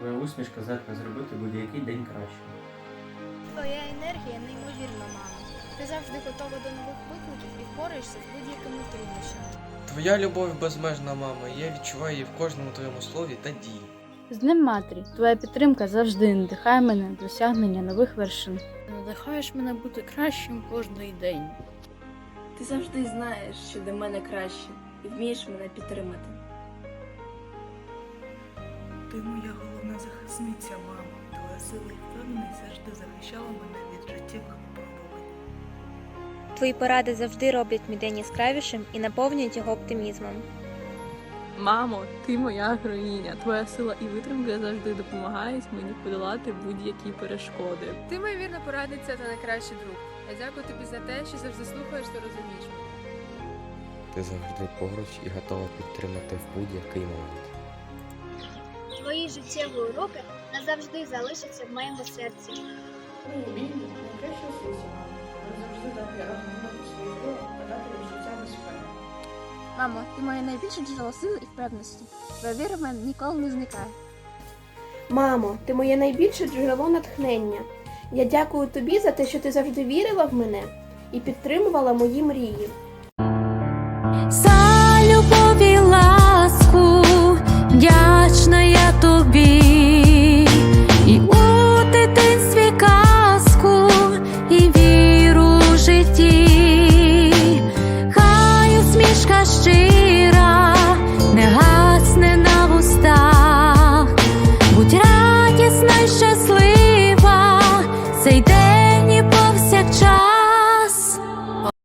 посмішка здатна зробити будь-який день кращим. Твоя енергія неймовірна, мамо. Ти завжди готова до нових викликів і впораєшся з будь-якими труднощами. Твоя любов безмежна, мама. Я відчуваю її в кожному твоєму слові та дії. З Днем матері, твоя підтримка завжди надихає мене до досягнення нових вершин. Надихаєш мене бути кращим кожний день. Ти завжди знаєш, що для мене краще, і вмієш мене підтримати. Ти моя головна захисниця, мама. Твоя сила і впевненість завжди захищала мене від життєвих випробувань. Твої поради завжди роблять мій день яскравішим і наповнюють його оптимізмом. Мамо, ти моя героїня. Твоя сила і витримка завжди допомагають мені подолати будь-які перешкоди. Ти моя вірна порадниця та найкращий друг. Я дякую тобі за те, що завжди слухаєш та розумієш мене. Ти завжди поруч і готова підтримати в будь-який момент. Твої життєві уроки назавжди залишаться в моєму серці. Мамо, ти моє найбільше джерело сили і впевненості. Твоя віра в мене ніколи не зникає. Мамо, ти моє найбільше джерело натхнення. Я дякую тобі за те, що ти завжди вірила в мене і підтримувала мої мрії. Щира, не гасне на вустах, будь радісна й щаслива.